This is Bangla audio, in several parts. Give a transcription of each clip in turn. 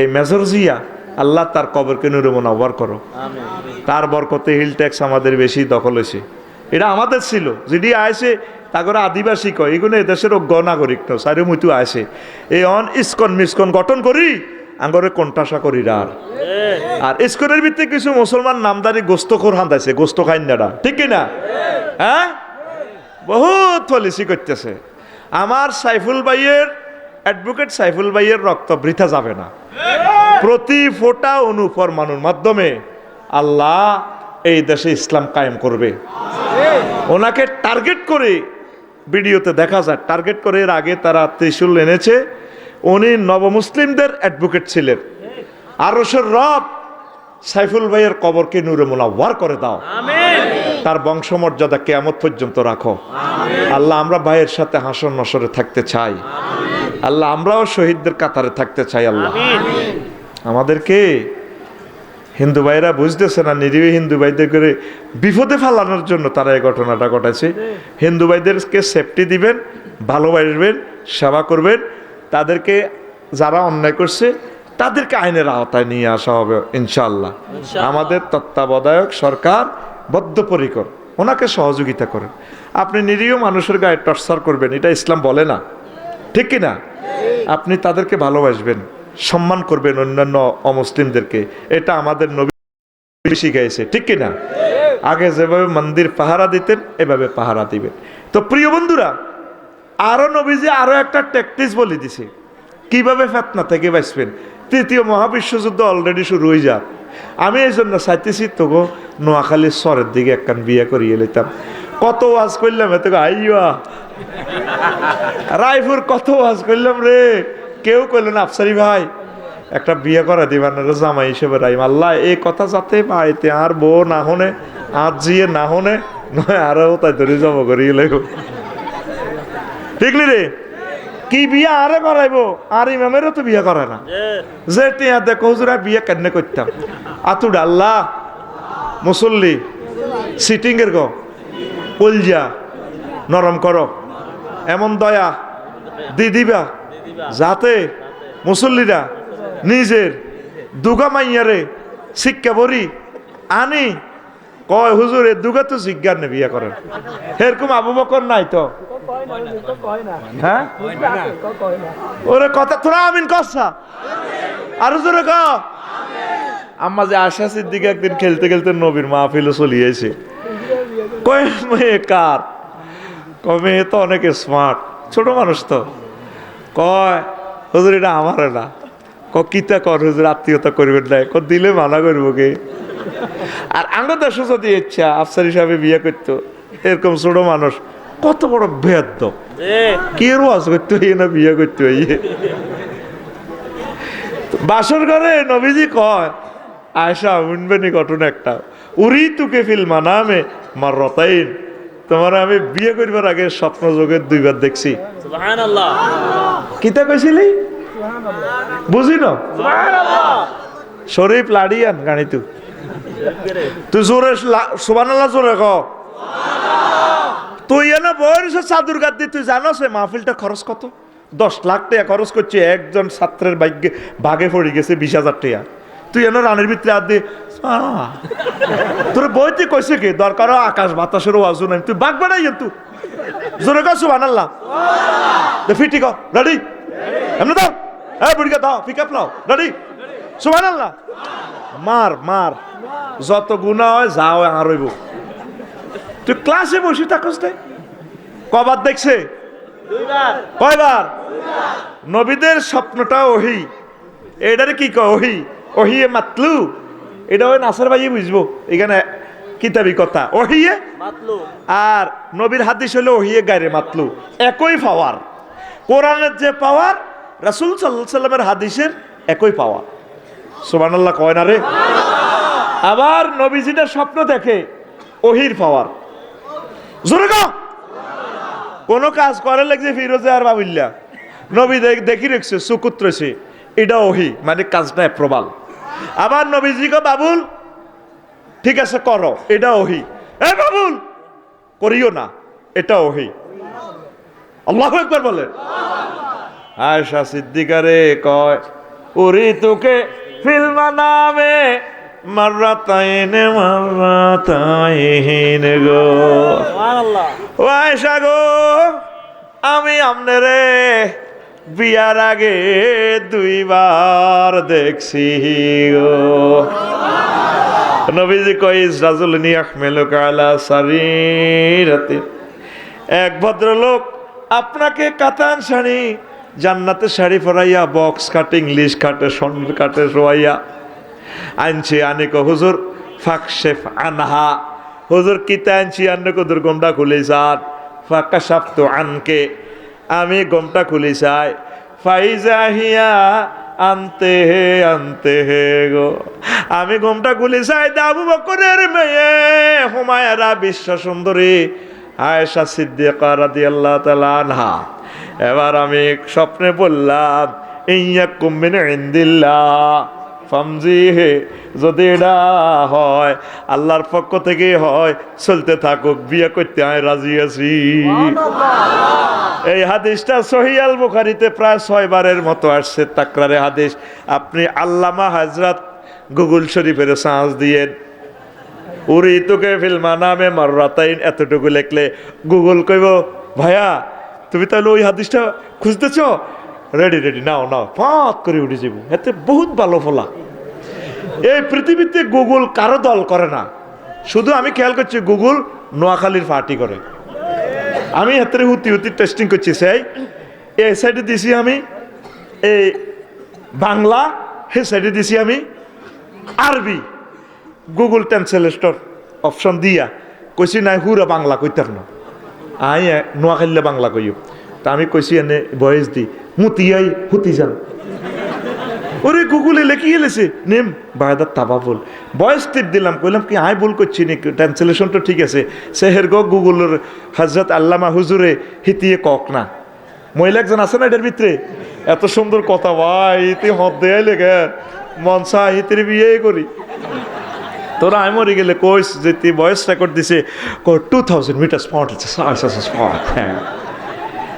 এই মেজর জিয়া আল্লাহ তার কবরকে নুরে মোনাব্বর করো। তার বরকতে হিল ট্যাক্স আমাদের বেশি দখল হয়েছে। এটা আমাদের ছিল। যদি আইসে তাগরে আদিবাসী কয় এগুলো এদেশের অজ্ঞ নাগরিক তো সারে মুতু আসে এই অন ইস্কন মিসকন গঠন করি আঙ্গরে কণ্ঠাসা করি আর। আর ইস্কনের ভিত্তিতে কিছু মুসলমান নামদারি গোস্ত খোর হান্দাইছে গোস্ত খাইন্দারা ঠিক কি না হ্যাঁ? বহুত পলিসি করতেছে। আমার সাইফুল ভাইয়ের অ্যাডভোকেট সাইফুল ভাইয়ের রক্ত বৃথা যাবে না। প্রতি ফোটা অনুফরমানুর মাধ্যমে আল্লাহ এই দেশে ইসলাম কায়েম করবে। ওনাকে টার্গেট করে ভিডিওতে দেখা যায়, টার্গেট করে এর আগে তারা ত্রিশুল এনেছে। উনি নবমুসলিমদের অ্যাডভোকেট ছিলেন। আরসের রব সাইফুল ভাইয়ের কবরকে নূরে মোনাওয়ার করে দাও। তার বংশমর্যাদা কেয়ামত পর্যন্ত রাখো। আল্লাহ আমরা ভাইয়ের সাথে হাসন নসরে থাকতে চাই। আল্লাহ আমরাও শহীদদের কাতারে থাকতে চাই আল্লাহ। আমাদেরকে হিন্দু ভাইরা বুঝতেছে না নিরীহ হিন্দু ভাইদের করে বিপদে ফেলানোর জন্য তারা এই ঘটনাটা ঘটাইছে। হিন্দু ভাইদেরকে সেফটি দিবেন ভালোবাসবেন সেবা করবেন। তাদেরকে যারা অন্যায় করছে তাদেরকে আইনের আওতায় নিয়ে আসা হবে ইনশাল্লাহ আমাদের তত্ত্বাবধায়ক সরকার বদ্ধপরিকর ওনাকে সহযোগিতা করেন। আপনি নিরীহ মানুষের গায়ে টর্চার করবেন এটা ইসলাম বলে না। ঠিক কি না আপনি তাদেরকে ভালোবাসবেন, সম্মান করবেন অন্যান্য অমুসলিমদেরকে। এটা আমাদের নবী শিখাইছে ঠিক কি না আগে যেভাবে মন্দির পাহারা দিতেন, এভাবে পাহারা দিবেন। তো প্রিয় বন্ধুরা, আরও নবীজি আরও একটা ট্যাকটিস বলে দিছে। কীভাবে ফেতনা থেকে বাঁচবেন? তৃতীয় মহাবিশ্বযুদ্ধ অলরেডি শুরু হয়ে যাক। আমি এই জন্য চাইতেছি তোগো নোয়াখালীর স্বরের দিকে একখান বিয়ে করিয়ে লইতাম। কত ওয়াজ করলাম এত আইয়া। রায়পুর কত ওয়াজ করলাম রে? কেউ কইল না, আফসারি ভাই, একটা বিয়ে করা দিবেন জামাই হিসেবে রাইম। আল্লাহ এই কথা যাতে পাইতে আর বউ না হনে আজ জিয়ে না হনে, নয় আরও তাই ধরে যাব করি লেগো ঠিক রে? কি বিয়ে আরে করাইবো? আর ইমামেরও তো বিয়ে করে না। যে টিয়া দেখো, হুজুরা বিয়ে কেন করতাম? আতুড আল্লাহ, মুসল্লি সিটিং এর গো কলজা নরম করো। এমন দয়া দি দিবা। যাতে মুসল্লিরা নিজের দুগা মাইয়ারে শিক্ষা বরি আনি। কয়, হুজুর এ দুগা তো জিজ্ঞার নে বিয়া করেন। এরকম আবু বকর নাই তো। হ্যাঁ? ওরে কথা তোরা আমিন কসা আর জোরে ক? আম্মা যে আশা সিদ্দিকে একদিন খেলতে খেলতে নবীর মাহফিলে চলিয়েছে কয় মেয়ে কার? মেয়ে তো অনেকে স্মার্ট ছোট মানুষ তো। কয়, হুজুর, এটা আমার না। ক কিতা কর হুজুর, আত্মীয়তা করবেন না। ক দিলে মানা করব কে? আর আঙ্গ দেশে যদি ইচ্ছা, আফসার হিসাবে বিয়ে করতো, এরকম ছোট মানুষ, কত বড় ভেদ কে রোয়াজ করতে হইয়ে না বিয়ে করতে হইয়ে বাসর ঘরে নবীজি কয় আয়সা উনবেনি ঘটনা একটা। উরি তুকে ফিল মানামে মার রতাইন তোমার আমি বিয়ে করবার আগে স্বপ্ন যোগের দুইবার দেখছি। কিতা কইছিলি? বুঝি ন? শরীফ লাড়িয়ান গাড়ি তু তুই জোরে সুবানাল্লাহ জোরে ক। তুই এনে বয়স চাদুর গাদ তুই জানো সে মাহফিলটা খরচ কত? দশ লাখ টাকা খরচ করছে একজন ছাত্রের ভাগ্যে ভাগে পড়ে গেছে বিশ হাজার টাকা। তুই এনে রানের ভিতরে আর দি আহ, তোর বইতে কইছে কি দরকার হয় আকাশ বাতাসের ওয়াজু নাই। তুই বাঘ বাড়াই তুই জোরে কর সুবহানাল্লাহ দে ফিটি কর রেডি এমনি দাও এ বুড়িকা দাও পিক আপ নাও। রেডি সুবহানাল্লাহ মার মার যত গুণা হয় যাও আর হইব তুই ক্লাসে বসে থাকস নাই কবার দেখছে? কয়বার নবীদের স্বপ্নটা ওহি এটারে কি কয় ওহি ওহিয়ে মাতলু। এটা ওই নাসার ভাইয়ে বুঝব এখানে কিতাবি কথা। ওহিয়ে? আর নবীর হাদিস হলো ওহিয়ে গায়ে মাতলু। একই পাওয়ার। কোরআনের যে পাওয়ার রাসুল সাল্লাহ সাল্লামের হাদিসের একই পাওয়ার। সুবহানাল্লাহ কয় না রে? আবার নবীজিটা স্বপ্ন দেখে ওহির পাওয়ার। জোরে কোনো কাজ করে লাগছে ফিরোজে আর বাবিল্লা। নবী দেখ- রেখছে সুকুত রয়েছে এটা ওহি মানে কাজটা প্রবাল আবার নবীজিকে বাবুল ঠিক আছে করো এটা ওহি। এ বাবুল করিও না এটা ওহি। আল্লাহ একবার বলেন আয়সা সিদ্দিকারে কয় উরি তোকে ফিল্মা নামে মার্রাতাইন মার্রাতাইন গো। সুবহানাল্লাহ। ও আয়েশা গো আমি আমনেরে বিয়ার আগে দুইবার দেখছি গো। নবীজি কইস রাজুল নিয়াহমেলু কালা সারিরাতে। এক ভদ্রলোক, আপনাকে কাতান শাড়ি, জান্নাতে শাড়ি পরাইয়া, বক্স কাটে, ইংলিশ কাটে সন্ড কাটে শোয়াইয়া আনছে, আনে কো, হুজুর ফাকশেফ আনহা। হুজুর, কিতা আনছি, আন্নে কদুর গমটা খুলে যান। ফাঁকা সাপ্ত আনকে। আমি গমটা খুলি চাই ফাইজা হিয়া, আনতে হে আনতে হে গো। আমি গমটা খুলে চাই দাবু বকরের মেয়ে, হুমায়রা বিশ্ব সুন্দরী, আয়েশা সিদ্দিকা রাদিয়াল্লাহু তাআলা আনহা। এবার আমি স্বপ্নে বললাম ইয়া কুমিন ইন্দিল্লাহ। ফামজি হে যদি এটা হয়, আল্লাহর পক্ষ থেকে হয়, চলতে থাকুক, বিয়ে করতে আমি রাজি আছি। এই হাদিসটা সহিয়াল বুখারিতে প্রায় ছয়বারের মতো আসছে, তাকরারে হাদিস। আপনি আল্লামা হাজরাত গুগল শরীফের সাঁজ দিয়েন। উরি তোকে ফিল্মা নামে মাররাতাইন, এতটুকু লেখলে গুগল কইব, ভাইয়া, তুমি তাহলে ওই হাদিসটা খুঁজতেছ? রেডি রেডি নাও নাও ফাঁক করে উঠে যাব। এতে বহুত ভালো ফলা। এই পৃথিবীতে গুগল কারও দল করে না। শুধু আমি খেয়াল করছি গুগল নোয়াখালীর পার্টি করে। আমি হাতে হুতি হুতি টেস্টিং করছি, সেই এই সাইডে দিছি আমি এই বাংলা, হে সাইডে দিছি আমি আরবি। গুগল ট্রান্সলেটর অপশন দিয়া। কইছি, নাই, হুরা বাংলা কইতার না। আই নোয়াখালীলে বাংলা কইও। তা আমি কইছি এনে বয়স দি। মুতিয়াই হুতি যান ওরে গুগলে লেখি গেলেছে নেম বায়দার তাবা বল বয়স টিপ দিলাম, কইলাম কি আয় ভুল করছি নি ট্রান্সলেশন তো ঠিক আছে। সেহের গো গুগলের হজরত আল্লামা হুজুরে হিতিয়ে কক না। মহিলা একজন আছে না এটার ভিতরে? এত সুন্দর কথা, ভাই, ইতি হদ দেয় লেগে মনসা হিতির বিয়ে করি। তোরা আমি মরে গেলে কইস যে তুই বয়স রেকর্ড দিছে। টু থাউজেন্ড মিটার্স ফ্রন্ট হ্যাঁ।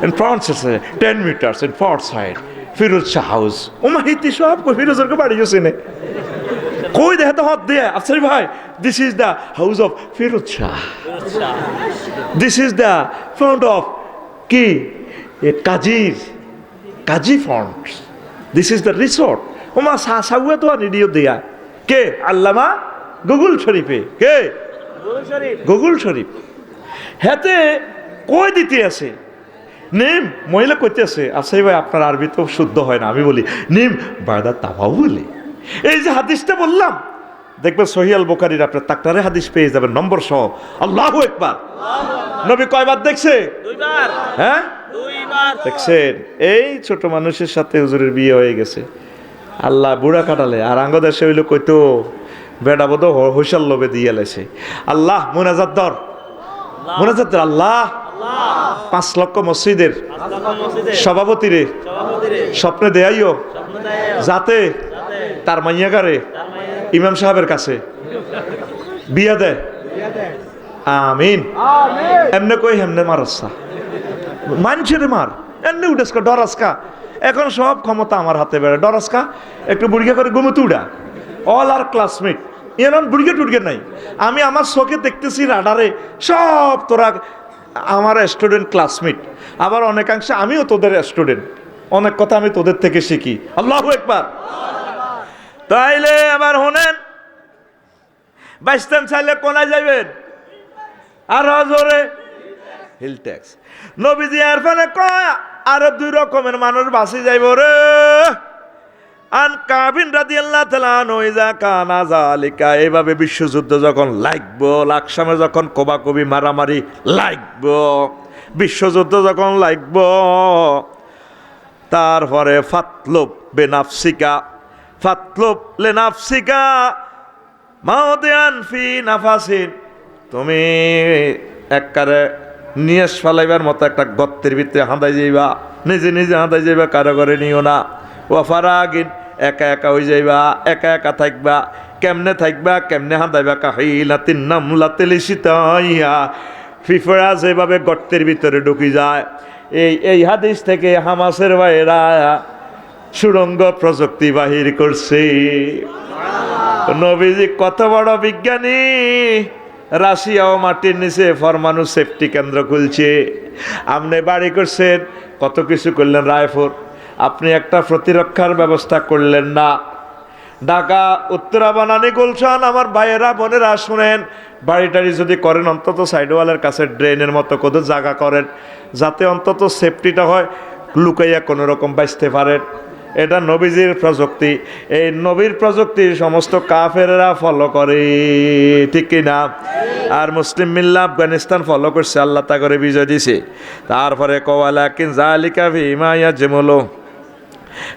In it's uh, 10 meters in far side Feroz Shah house ওমা হিতি সব ফিরোজের বাড়ি গেছে নে কই দেখে তো হাত দিয়ে আফসারি ভাই this is the house of Feroz Shah this is the front of কি কাজির Kazi front this is the resort ওমা সা সাউয়া তো রেডিও দিয়া কে আল্লামা গুগল শরীফে কে গুগল শরীফ হেতে কই দিতে আছে নিম মহিলা কইতে আছে আসাই ভাই আপনার আরবি তো শুদ্ধ হয় না। আমি বলি নিম বায়দা তাবাও বলি। এই যে হাদিসটা বললাম দেখবেন সহিয়াল বোকারির আপনার তাকটারে হাদিস পেয়ে যাবেন নম্বর সহ। আল্লাহ একবার নবী কয়বার দেখছে? হ্যাঁ? দেখছেন? এই ছোট মানুষের সাথে হুজুরের বিয়ে হয়ে গেছে। আল্লাহ বুড়া কাটালে আর আঙ্গ দেশে হইল কইতো বেড়া বোধ হৈসাল লোভে দিয়ে লাইছে আল্লাহ মোনাজাত দর মোনাজাত দর আল্লাহ। পাঁচ লক্ষ মসজিদের সভাপতি রে সভাপতিরে স্বপ্নে দেয়াইও। যাতে তার মাইয়াগারে ইমাম সাহেবের কাছে বিয়া দেয়। আমিন। এমনে কই হেমনে মারসা মানুষের মার। এমনি উঠেসকা ডরাসকা এখন সব ক্ষমতা আমার হাতে বেড়ে। ডরাসকা একটু বুড়িয়া করে ঘুমোতে উড়া অল আর ক্লাসমেট এরকম বুড়িয়ে টুড়িয়ে নাই। আমি আমার চোখে দেখতেছি রাডারে। সব তোরা আমার স্টুডেন্ট ক্লাসমেট আবার অনেকাংশে আমিও তোদের স্টুডেন্ট অনেক কথা আমি তোদের থেকে শিখি। আল্লাহ একবার তাইলে আবার শোনেন, বাইস্তান চাইলে কোনায় যাইবেন? আর জোরে হিল ট্যাক্স নবীজি আর ফলে কয়, আরও দুই রকমের মানুষ বাসি যাইব রে। আন কাবিন রাদিয়াল্লাহ তাআলা নইজা কানা জালিকা এইভাবে বিশ্বযুদ্ধ যখন লাগবো, লাকসামে যখন কোবাকবি মারামারি লাগবো, বিশ্বযুদ্ধ যখন লাগবো, তারপরে ফাতলুব বেনাফসিকা ফাতলুব লেনাফসিকা মাওদিয়ান ফি নাফাসিন, তুমি একবারে নিয়েস ফেলাইবার মতো একটা গর্তের ভিতরে হাঁদাই যাইবা, নিজে নিজে হাঁদাই যাইবা কারও করে নিও না। ওয়াফারা আগিন একা একা হয়ে যাইবা একা একা থাকবা কেমনে থাকবা কেমনে হাঁদাইবা কাহিলাতিন নাম লাতেলি সীতাইয়া ফিফরা যেভাবে গর্তের ভিতরে ঢুকি যায় এই এই হাদিস থেকে হামাসের ভাইয়েরা সুরঙ্গ প্রযুক্তি বাহির করছে। নবীজি কত বড় বিজ্ঞানী। রাশিয়া ও মাটির নিচে পরমাণু সেফটি কেন্দ্র খুলছে। আপনি বাড়ি করছেন কত কিছু করলেন রায়পুর। আপনি একটা প্রতিরক্ষার ব্যবস্থা করলেন না। ঢাকা উত্তরা বানানি গুলশান, আমার ভাইয়েরা, বোনেরা, শুনেন বাড়ি টাড়ি যদি করেন, অন্তত সাইডওয়ালের কাছে ড্রেনের মতো কোথাও জায়গা করেন, যাতে অন্তত সেফটিটা হয়, লুকাইয়া কোনো রকম বাঁচতে পারেন এটা নবীজির প্রযুক্তি। এই নবীর প্রযুক্তি সমস্ত কাফেরা ফলো করে, ঠিক না আর মুসলিম মিল্লা আফগানিস্তান ফলো করছে, আল্লাহ তা করে বিজয় দিছে। তারপরে কওয়ালা কিন জালিকা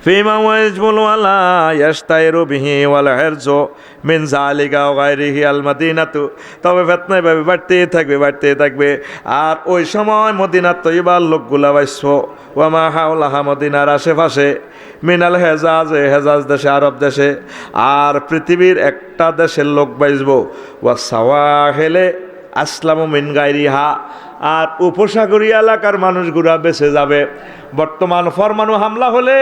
ফিমা ওয়াজবুল ওয়ালা ইয়াশতাইরু বিহি ওয়াল হারজু মিন জালিকা ওয়া গায়রিহি আল তবে ফিতনা থাকবে বাড়তে থাকবে। আর ওই সময় মদিনা তৈবার লোকগুলা বাইছ ওয়ামা হাওলাহা মদিনার আশেপাশে, মিনাল হেজাজ হেজাজ দেশে, আরব দেশে। আর পৃথিবীর একটা দেশের লোক বাইজব ওয়া সাওয়াহেলে আসলামু মিন গায়রিহা। আর উপসাগরীয় এলাকার মানুষগুলা বেঁচে যাবে। বর্তমান ফরমানু হামলা হলে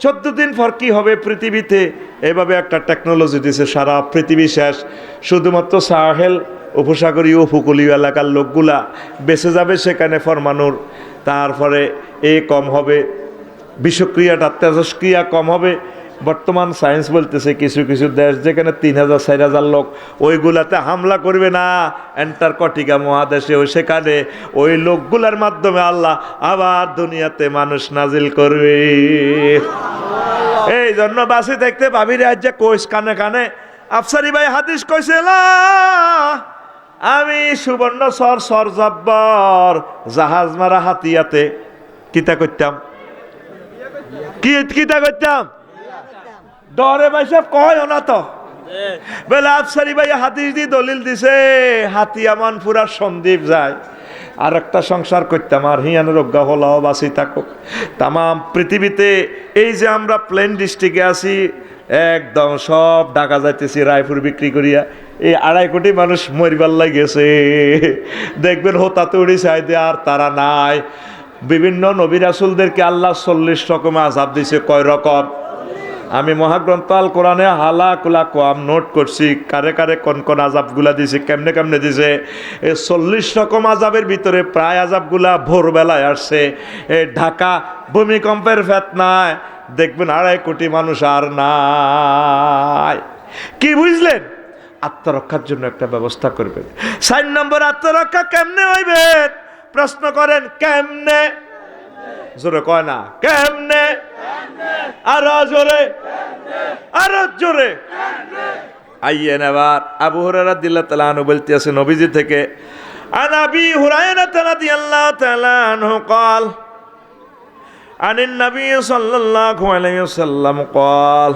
চোদ্দ দিন পর কি হবে পৃথিবীতে? এভাবে একটা টেকনোলজি দিছে সারা পৃথিবী শেষ। শুধুমাত্র সাহেল উপসাগরীয় উপকূলীয় এলাকার লোকগুলা বেঁচে যাবে সেখানে ফরমানুর। তারপরে এ কম হবে, বিষক্রিয়াটা তেজস্ক্রিয়া কম হবে। বর্তমান সায়েন্স বলতেছে কিছু কিছু দেশ যেখানে তিন হাজার চার হাজার লোক ওইগুলাতে হামলা করবে না। অ্যান্টার্কটিকা মহাদেশে ওই সেখানে ওই লোকগুলার মাধ্যমে আল্লাহ আবার দুনিয়াতে মানুষ নাজিল করবে। এই জন্য বাসে দেখতে ভাবি রাজ্যে কোষ কানে কানে আফসারি ভাই হাদিস কইছে "লা, আমি সুবর্ণ সর সর জব্বর জাহাজ মারা হাতিয়াতে কিতা করতাম কি কিতা করতাম ডরে ভাই কয় না তো? বেলা আফসারি ভাই হাদিস দি দলিল দিছে হাতিয়ামান পুরা সন্দীপ যায়। আর একটা সংসার করতাম আর হিয়ানের রোগ্যা হলাও বাসি থাকুক। তামাম পৃথিবীতে এই যে আমরা প্লেন ডিস্ট্রিক্টে আছি একদম সব ঢাকা যাইতেছি রায়পুর বিক্রি করিয়া এই আড়াই কোটি মানুষ মরিবার গেছে। দেখবেন হোতাতে উড়ি চাইতে আর তারা নাই। বিভিন্ন নবী রাসুলদেরকে আল্লাহ চল্লিশ রকম আজাব দিছে কয় রকম? আমি মহাগ্রন্থ আল কোরআনে হালা কুলা কোয়াম নোট করছি, কারে কারে কোন কোন আজাবগুলা দিছে, কেমনে কেমনে দিছে। এই চল্লিশ রকম আজাবের ভিতরে প্রায় আজাবগুলা ভোরবেলায় আসছে। এই ঢাকা ভূমিকম্পের ফেতনায় দেখবেন আড়াই কোটি মানুষ আর নাই। কি বুঝলেন? আত্মরক্ষার জন্য একটা ব্যবস্থা করবেন। সাইন নম্বর, আত্মরক্ষা কেমনে হইবেন প্রশ্ন করেন, কেমনে? জোরে কয় না, কেমনে? আরও জোরে। আরও জোরে। আইয়েন আবার আবু হরারা দিল্লা তালা আনু বলতে আছে নবীজি থেকে আনাবি হুরায়না তালা দি আল্লাহ তালা আনহু কল আনিন নবী সাল্লাল্লাহু আলাইহি ওয়াসাল্লাম কল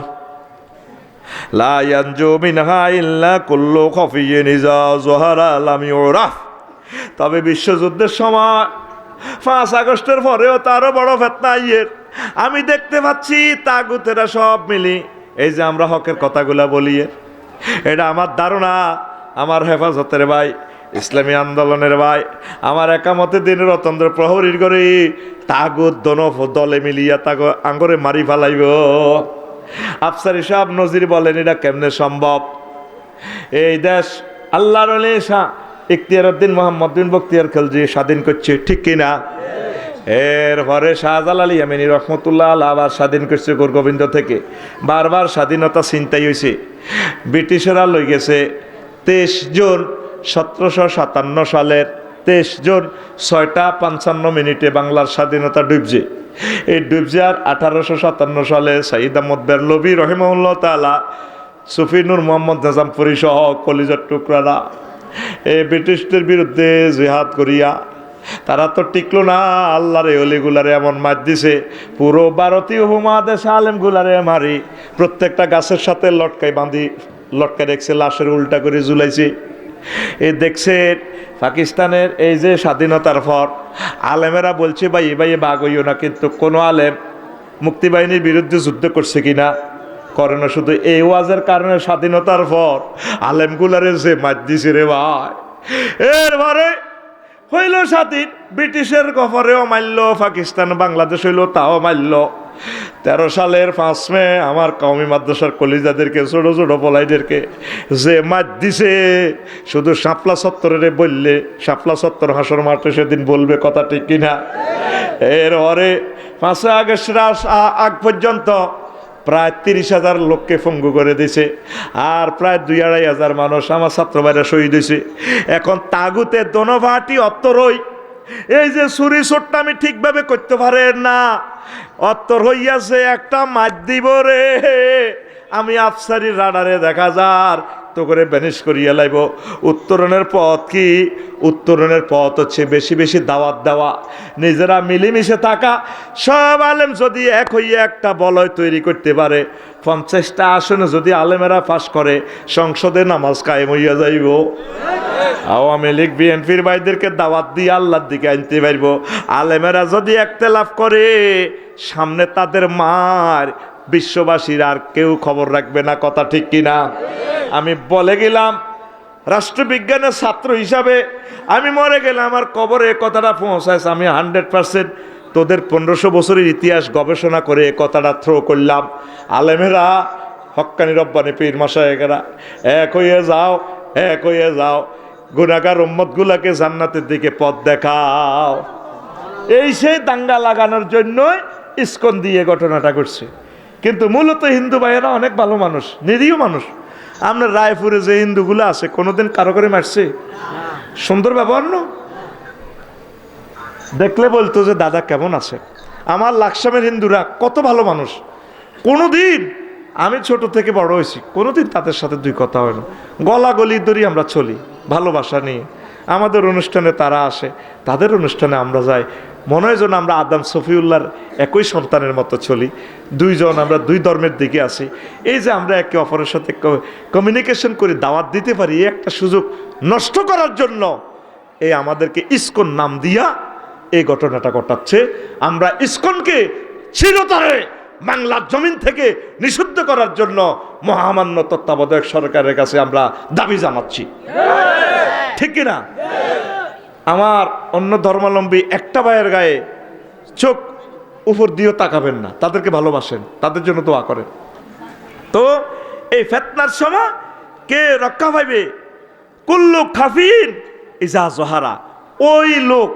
লা ইয়ানজু মিনহা ইল্লা কুল্লু খাফিয়্যিন ইযা যুহারা লাম ইউরাফ। তবে বিশ্বযুদ্ধের সময় পাঁচ আগস্টের পরেও তারও বড় ফেতনা ইয়ের। আমি দেখতে পাচ্ছি তাগুতেরা সব মিলি। এই যে আমরা হকের কথাগুলা বলি এটা আমার ধারণা, আমার হেফাজতের ভাই, ইসলামী আন্দোলনের ভাই, আমার একামতে দিনের অতন্ত্র প্রহরীর করে তাগুত দনফ দলে মিলিয়া তাগো আঙ্গরে মারি ফেলাইব। আফসারি সাহেব নজির বলেন, এটা কেমনে সম্ভব? এই দেশ আল্লাহর শাহ ইখতিয়ার উদ্দিন মোহাম্মদ বিন বক্তিয়ার খেলজি স্বাধীন করছে, ঠিক কিনা এরপরে শাহজালাল আলী আমিনী রহমতুল্লাহ আবার স্বাধীন করছে গোরগোবিন্দ থেকে। বারবার স্বাধীনতা চিন্তাই হয়েছে ব্রিটিশেরা লই গেছে তেইশ জুন সতেরোশো সাতান্ন সালের তেইশ জুন ছয়টা পঞ্চান্ন মিনিটে বাংলার স্বাধীনতা ডুবছে। এই ডুবজার আঠারোশো সাতান্ন সালে সাইদ আহমদ বেরলবি রহিমউল্লাহ তালা সুফিনুর মোহাম্মদ নিজামপুরি সহ কলিজার টুকরারা এই ব্রিটিশদের বিরুদ্ধে জেহাদ করিয়া, তারা তো টিকলো না আল্লাহরে অলিগুলারে এমন মার দিছে। পুরো ভারতীয় উপমহাদেশ আলেমগুলারে মারি, প্রত্যেকটা গাছের সাথে লটকাই বাঁধি, লটকাই রেখছে, লাশের উল্টা করে ঝুলাইছে। এ দেখছে পাকিস্তানের এই যে স্বাধীনতার পর, আলেমেরা বলছে, ভাই এ ভাই বাঘ হইও না, কিন্তু কোনো আলেম মুক্তিবাহিনীর বিরুদ্ধে যুদ্ধ করছে কিনা? করে না শুধু এই ওয়াজের কারণে স্বাধীনতার পর আলেমগুলারে যে মার দিছে রে ভাই। এরপরে হইল স্বাধীন, ব্রিটিশের গফরেও মারল পাকিস্তান, বাংলাদেশ হইল তাও মারল তেরো সালের পাঁচ মে আমার কওমি মাদ্রাসার কলিজাদেরকে, ছোট ছোট পলাইদেরকে যে মাছ দিছে, শুধু শাপলা সত্তরের বললে, শাপলা সত্তর হাসর মাঠে সেদিন বলবে কথা ঠিক কিনা? এর পরে পাঁচই আগস্টের আস- আগ পর্যন্ত প্রায় তিরিশ হাজার লোককে ফঙ্গু করে দিছে। আর প্রায় দুই আড়াই হাজার মানুষ আমার ছাত্র ভাইরা শহীদ হয়েছে। এখন তাগুতে দোনোভাটি অত্তরই এই যে চুরি সোট্টা আমি ঠিকভাবে করতে পারে না। অত্তর হইয়াছে একটা মাছ দিব রে। আমি আফসারি রাডারে দেখা যার। তো করে ব্যানিশ করিয়া লাইব। উত্তরণের পথ কি? উত্তরণের পথ হচ্ছে বেশি বেশি দাওয়াত দেওয়া। নিজেরা মিলেমিশে থাকা। সব আলেম যদি এক হইয়া একটা বলয় তৈরি করতে পারে, পঞ্চাশটা আসনে যদি আলেমেরা পাশ করে, সংসদে নামাজ কায়েম হইয়া যাইব। আওয়ামী লীগ, বিএনপির ভাইদেরকে দাওয়াত দিয়ে আল্লাহর দিকে আনতে পারব। আলেমেরা যদি একতেলাফ করে, সামনে তাদের মার বিশ্ববাসীর আর কেউ খবর রাখবে না, কথা ঠিক কিনা? আমি বলে গেলাম, রাষ্ট্রবিজ্ঞানের ছাত্র হিসাবে আমি মরে গেলে আমার কবরে কথাটা পৌঁছাইছে আমি হান্ড্রেড পার্সেন্ট তোদের পনেরোশো বছরের ইতিহাস গবেষণা করে এ কথাটা থ্রো করলাম। আলেমেরা হক্কানি রব্বানি পীর মাসায়েকেরা এক হইয়ে যাও, এক হইয়ে যাও গুনাগার উম্মতগুলাকে জান্নাতের দিকে পথ দেখাও। এই সেই দাঙ্গা লাগানোর জন্যই ইস্কন দিয়ে ঘটনাটা করছে কিন্তু মূলত হিন্দু ভাইয়েরা অনেক ভালো মানুষ, নিরীহ মানুষ। আমরা রায়পুরে যে হিন্দুগুলো আছে, কোনোদিন কারও করে মারছে? সুন্দর ব্যবহার না? দেখলে বলতো যে, দাদা, কেমন আছে? আমার লাকসামের হিন্দুরা কত ভালো মানুষ। কোনোদিন আমি ছোট থেকে বড় হয়েছি, কোনোদিন তাদের সাথে দুই কথা হয় না। গলা গলি ধরি আমরা চলি, ভালোবাসা নিয়ে। আমাদের অনুষ্ঠানে তারা আসে, তাদের অনুষ্ঠানে আমরা যাই। মনে হয় যেন আমরা আদাম সফিউল্লাহর একই সন্তানের মতো চলি। দুইজন আমরা দুই ধর্মের দিকে আসি এই যে আমরা একে অপরের সাথে কমিউনিকেশন করে দাওয়াত দিতে পারি, এই একটা সুযোগ নষ্ট করার জন্য এই আমাদেরকে ইস্কন নাম দিয়া এই ঘটনাটা ঘটাচ্ছে। আমরা ইস্কনকে চিরতরে বাংলার জমিন থেকে নিষিদ্ধ করার জন্য মহামান্য তত্ত্বাবধায়ক সরকারের কাছে আমরা দাবি জানাচ্ছি। ঠিক কিনা? আমার অন্য ধর্মাবলম্বী একটা ভাইয়ের গায়ে চোখ উপর দিয়েও তাকাবেন না। তাদেরকে ভালোবাসেন, তাদের জন্য দোয়া করেন। তো এই ফেতনার সময় কে রক্ষা পাইবে? কুল্লু খাফিন ইজা জহারা। ওই লোক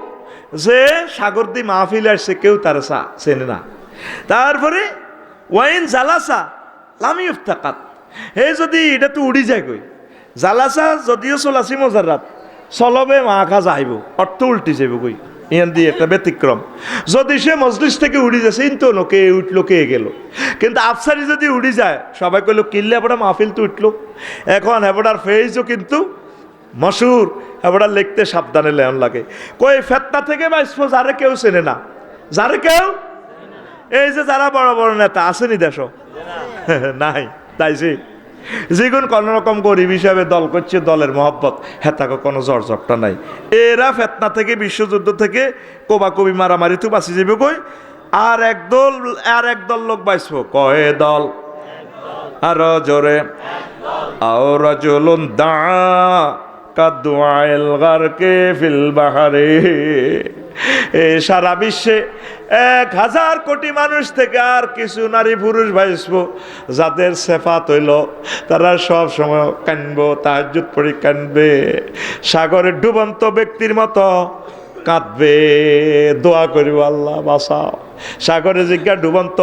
যে সাগর দি মাহফিল আসছে, কেউ তার চেনে না। তারপরে ওয়াইন জালাসা লামি ইফতাকাত। হে যদি এটা তো উড়ি যায় কই? জালাসা যদিও চলাছি মজার রাত চলবে মাখা যাইব, অর্থ উল্টি যাইব কই? ইয়ান দিয়ে একটা ব্যতিক্রম। যদি সে মজলিস থেকে উড়ি যাচ্ছে ইন তো কে উঠল, কে গেল? কিন্তু আফসারি যদি উড়ি যায়, সবাই কইলো কিনলে এবার মাহফিল তো উঠল। এখন এবার ফেইজও কিন্তু মশুর এবার লিখতে সাবধানে লেন লাগে। কই, ফেতনা থেকে বাইসবো, যারে কেউ চেনে না। যারে কেউ? এই যে যারা বড় বড় নেতা, আসেনি দেশ নাই তাইছি যেগুন কোনো রকম গরিব হিসাবে দল করছে, দলের মহব্বত হেতাকে কোনো জর্জকটা নাই। এরা ফেতনা থেকে, বিশ্বযুদ্ধ থেকে কোবা কবি মারামারি তো বাঁচি যাবে কই? আর একদল আর একদল লোক বাইসব কয়ে দল? আরও জোরে। আও রাজুলুন দা কাদুয়াইল গারকে ফিল বাহারে। সারা বিশ্বে এক হাজার কোটি মানুষ থেকে আর কিছু নারী পুরুষ ভাইসব যাদের সেফাত হইল তারা সব সময় কানবো তাহাজুত পড়ি কানবে। সাগরের ডুবন্ত ব্যক্তির মতো কাঁদবে। দোয়া করিব আল্লাহ বাঁচাও। সাগরে জিজ্ঞা ডুবন্ত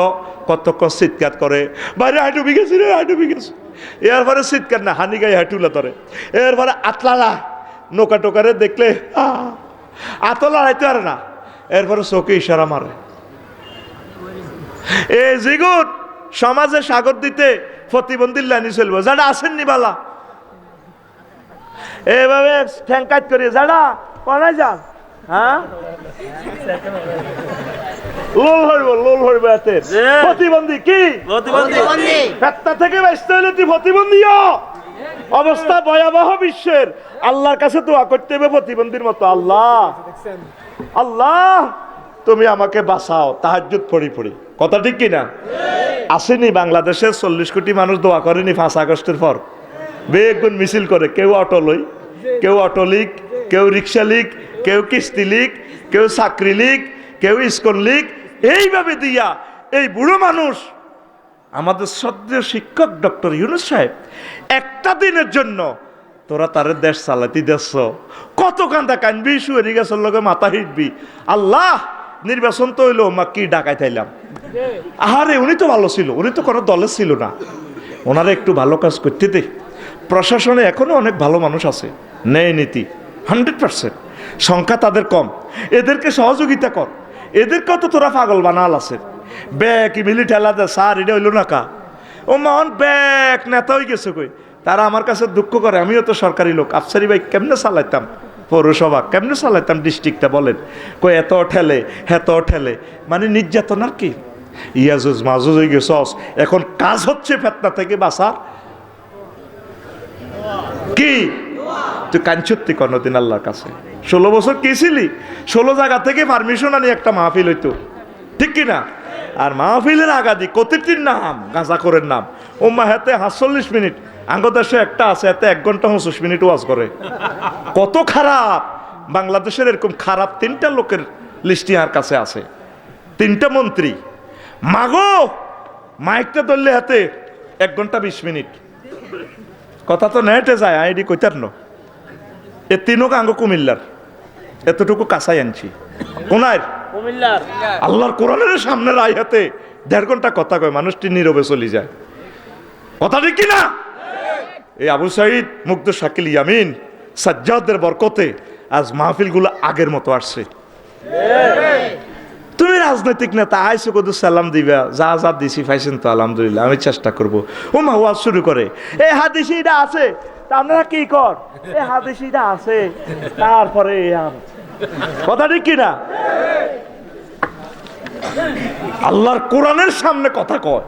কতক্ষণ চিৎকার করে। বাইরে ডুবি গেছি রে হাই ডুবি গেছি এরপরে চিৎকার না হানি গায়ে হাঁটুলা ধরে এরপরে আতলালা নৌকা টোকারে দেখলে আহ, আতলা হাইতে পারে না। এরপরে চোখে ইশারা মারে। এ জিগুট সমাজে সাগর দিতে প্রতিবন্ধীর লাইনি চলবো। যারা আসেননি বালা? এভাবে করিয়ে যারা কনাই যান হ্যাঁ? লোল হইব লোল হইব এতে। প্রতিবন্ধী কি? প্রতিবন্ধী। থেকে বাঁচতে হলে তুই। অবস্থা ভয়াবহ বিশ্বের। আল্লাহর কাছে দোয়া করতে হবে প্রতিবন্ধীর মতো। আল্লাহ আল্লাহ, তুমি আমাকে বাঁচাও। তাহাজ্জুদ পড়ি পড়ি। কথা ঠিক কিনা? আসেনি বাংলাদেশের চল্লিশ কোটি মানুষ দোয়া করেনি পাঁচ আগস্টের পর। বেগুন মিছিল করে, কেউ অটো লই, কেউ অটো লিগ কেউ রিক্সা লিগ কেউ কিস্তি লিক, কেউ চাকরি লিগ কেউ ইস্কন লিগ এইভাবে দিয়া এই বুড়ো মানুষ আমাদের শ্রদ্ধেয় শিক্ষক ডক্টর ইউনুস সাহেব, একটা দিনের জন্য তোরা তার দেশ চালাতি দেশ কত কান্দা কানবি, শুয়ে গেছের লগে মাথা হিটবি। আল্লাহ, নির্বাচন তো হইল, মা কি ডাকাই থাইলাম। আহারে, উনি তো ভালো ছিল, উনি তো কোনো দলে ছিল না। ওনারা একটু ভালো কাজ করতে দে। প্রশাসনে এখনও অনেক ভালো মানুষ আছে, ন্যায় নীতি, হান্ড্রেড পার্সেন্ট। সংখ্যা তাদের কম। এদেরকে সহযোগিতা কর। এদেরকেও তো তোরা পাগল বানাল আছে। ব্যাগ মিলি ঠেলা দে স্যার, এটা হইল না কা? ও মন ব্যাগ, নেতা হয়ে গেছে কই? তারা আমার কাছে দুঃখ করে, আমিও তো সরকারি লোক। আফসারি ভাই, কেমনে চালাইতাম? পৌরসভা, কেমনে চালাইতাম ডিস্ট্রিক্টটা বলেন? কই, এত ঠেলে, হেত ঠেলে। মানে নির্যাতন আর কি? ইয়াজুজ মাজুজ হয়ে গেছস এখন কাজ হচ্ছে ফেতনা থেকে বাসার কি? তুই কাঞ্চত্তি কোনোদিন আল্লাহর কাছে। ষোলো বছর কি ছিলি? ষোলো জায়গা থেকে পারমিশন আনি একটা মাহফিল হইতো। ঠিক কি না আর মাহফিলের আগাদি, কতিটির নাম গাঁজাখোরের নাম। ও মা হাতে সাতচল্লিশ মিনিট। আঙ্গদেশে একটা আছে, এতে এক ঘণ্টা পঁচিশ মিনিট ওয়াজ করে। কত খারাপ! বাংলাদেশের এরকম খারাপ তিনটা লোকের লিস্টি আর কাছে আছে। তিনটা মন্ত্রী। মাগো! মাইকটা ধরলে হাতে এক ঘণ্টা বিশ মিনিট। কথা তো নেটে যায়, আইডি কইতার ন। এ তিনক আঙ্গ কুমিল্লার। এতটুকু কাঁচাই আনছি। কোনায়? আল্লাহর কোরআনের সামনে রায় হাতে দেড় ঘণ্টা কথা কয়, মানুষটি নীরবে চলে যায়। কথা ঠিক কিনা? এই আবু সাইদ, মুগ্ধ শাকিল ইয়ামিন, সাজ্জাদের বরকতে আজ মাহফিলগুলো আগের মতো আসছে। তুমি রাজনৈতিক নেতা আইসো কত সালাম দিবা, যা যা দিছি পাইছেন তো, আলহামদুলিল্লাহ, আমি চেষ্টা করব। ও মা ওয়াজ শুরু করে। এই হাদিসিটা আছে, তা আপনারা কি কর? এই হাদিসিটা আছে, তারপরে কথা ঠিক কিনা? আল্লাহর কোরআনের সামনে কথা কয়।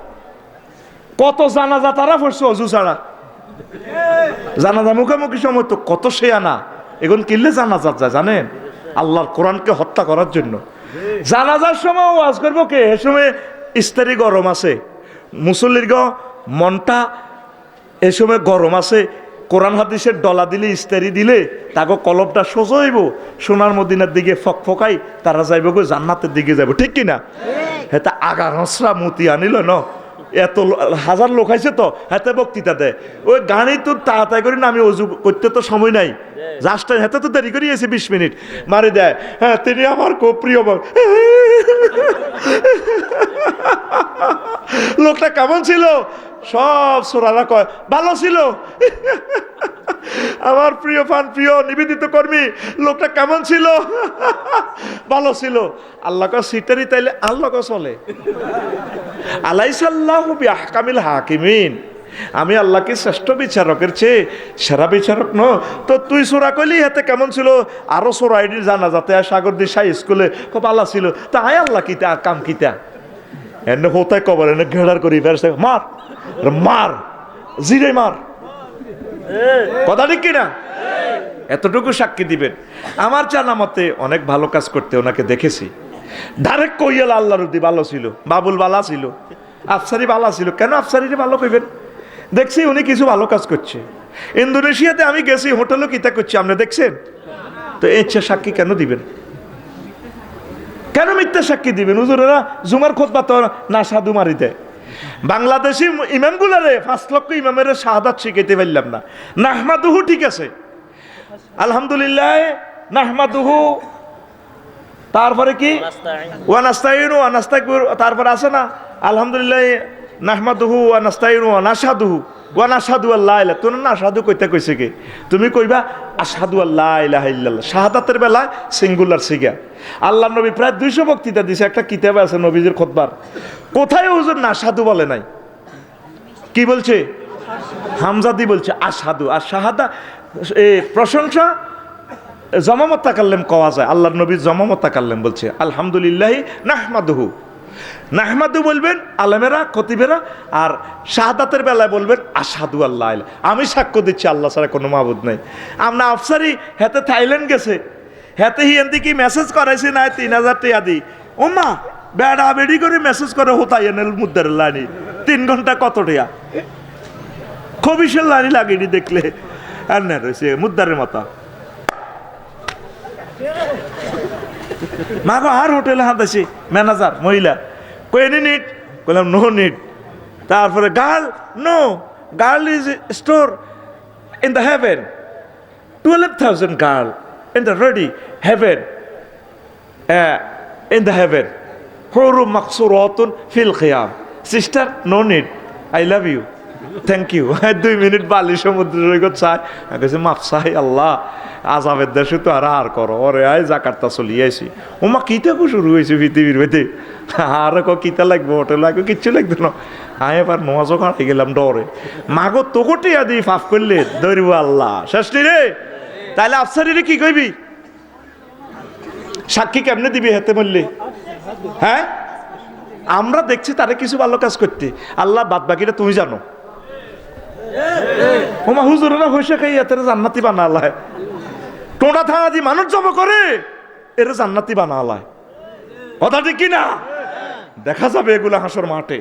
কত জানাজা তারা পড়ছে অজু ছাড়া? জানাজা মুখোমুখি সময় তো কত সে আনা। এখন কিনলে জানাজা যায়, জানেন? আল্লাহর কোরআনকে হত্যা করার জন্য। জানাজার সময় ওয়াজ করব কে? এ সময় ইস্তারি গরম আছে। মুসল্লির মনটা এ সময় গরম আছে। কোরআন হাদিসের ডলা দিলে ইস্তারি দিলে তাকে কলবটা সোজাইব সোনার মদিনার দিকে ফক ফকাই তারা যাইব গো জান্নাতের দিকে যাইব। ঠিক কিনা? হ্যাঁ তা আগা হসরা মতি আনিল ন? এত হাজার লোক আছে তো হাতে বক্তৃতা দেয়। ওই গাড়ি তো তাড়াতাড়ি করে না আমি অজু করতে তো সময় নাই। জাস্ট হাতে তো দেরি করে এসে বিশ মিনিট। মারি দেয় হ্যাঁ তিনি আমার খুব প্রিয় লোকটা কেমন ছিল? সব সোরারা কয়, ভালো ছিল। আমার প্রিয় ফান, প্রিয় নিবেদিত কর্মী, লোকটা কেমন ছিল? ভালো ছিল। আল্লাহ সিটারি তাইলে আল্লাহ চলে। আলাইসাল্লাহু বিআহকামিল হাকিমিন। আমি আল্লাহকে শ্রেষ্ঠ বিচারকের চেয়ে সেরা বিচারক ন তো তুই সোরা কইলি হাতে কেমন ছিল? আরও সোরা আইডি জানা যাতে সাগর দিশা স্কুলে খুব আল্লাহ ছিল। তা আয় আল্লাহ কিতা কাম কিতা? এনে হোতায় কবর, এনে ঘেড়ার করি ফেরছে মার মার, জিরে মার। কথা ঠিক কিনা? এতটুকু সাক্ষী দিবেন। আমার জানা মতে অনেক ভালো কাজ করতে ওনাকে দেখেছি। ডাইরেক্ট কইয়াল আল্লাহর ভালো ছিল, বাবুল বালা ছিল, আফসারি বালা ছিল। কেন আফসারিরে ভালো কইবেন? দেখছি উনি কিছু ভালো কাজ করছে। ইন্দোনেশিয়াতে আমি গেছি, হোটেলও কিতা করছি, আপনি দেখছেন? তো এই ইচ্ছা সাক্ষী কেন দিবেন? কেন মিথ্যা সাক্ষী দিবেন? হুজুরেরা জুমার খোঁজবা তো না সাধু মারি দেয়। বাংলাদেশি ইমামগুলারে পাঁচ লক্ষ ইমামের শাহাদাত শিখাইতে পারলাম না। নাহমাদুহু ঠিক আছে। আলহামদুলিল্লাহ, নাহমাদুহু। তারপরে কি? ওয়ান আস্তাইনু ওয়ান আস্তাকবির তারপরে আছে না? আলহামদুলিল্লাহ নাহমাদুহু ওয়ান আস্তাইনু ওয়ান আশহাদুহু ওয়ান আশহাদু আল্লাহ ইলাহা তুমি না আশহাদু কইতে কইছে কি? তুমি কইবা, আশহাদু আল্লাহ ইলাহা ইল্লাল্লাহ। শাহাদাতের বেলায় সিঙ্গুলার সিগা। আল্লাহ নবী প্রায় দুইশো বক্তৃতা দিছে, একটা কিতাবে আছে নবীজির খোদবার। কোথায় হুজুর না সাধু বলে নাই? কি বলছে? হামজাদি বলছে আসাদু আর শাহাদা, এ প্রশংসা, জমামত তাকাল্লেম কওয়া যায়। আল্লাহ নবীর জমামত তাকাল্লেম বলছে, আলহামদুলিল্লাহ নাহমাদুহু। নাহমাদু বলবেন, আলেমেরা, খতিবেরা, আর শাহাদাতের বেলায় বলবেন আসাদু আল্লাহ। আমি সাক্ষ্য দিচ্ছি, আল্লাহ ছাড়া কোনো মাবুদ নাই। আমরা আফসারি, হেতে থাইল্যান্ড গেছে। হেতে হিয়েন্দি কি মেসেজ করাইছে না তিন হাজার টিয়া দি। ওমা বেড়া বেড়ি করে মেসেজ করে হোতাই এনেল মুদ্দার লাইনি তিন ঘণ্টা কত টিয়া খবিসের লাইনি লাগেনি দেখলে। আর না রয়েছে মুদ্দারের মতো মাগো আর হোটেলে হাতাছি ম্যানেজার মহিলা কই নিট বললাম নো নিড তারপরে girl no girl is store in the heaven twelve thousand girl in the ready heaven in the heaven. Huru maksuratun fil qiyam. Sister, no need. I love you. Thank you দুই মিনিট বালি সমুদ্র সৈকত চাই। আমি মাপ চাই, আল্লাহ আজাবের দেশে তো আর আর করো। ওরে, আয় জাকারটা চলিয়েছি ওমা কিতা কো শুরু হয়েছে পৃথিবীর ভেতরে আর ক, কিতা লাগবে? হোটেল লাগবে কিচ্ছু লাগবে না। আমি এবার নমাজও কাটাই গেলাম ডরে। মাগো তোকটি আদি ফাফ করলে ধরবো আল্লাহ। শেষ রে? তাহলে আফসারিরে কি কইবি? সাক্ষী কেমনে দিবি হেতে বললে হ্যাঁ? আমরা দেখছি তারা কিছু ভালো কাজ করতে। আল্লাহ বাদ বাকিটা তুমি জানো। ওমা হুজুরেরা হইসে কে এতে জান্নাতি বানা আল্লাহ। টোনা থানা দি মানুষ জব করে, এর জান্নাতি বানা কথাটি কথা ঠিক কি না দেখা যাবে এগুলো হাসর মাঠে।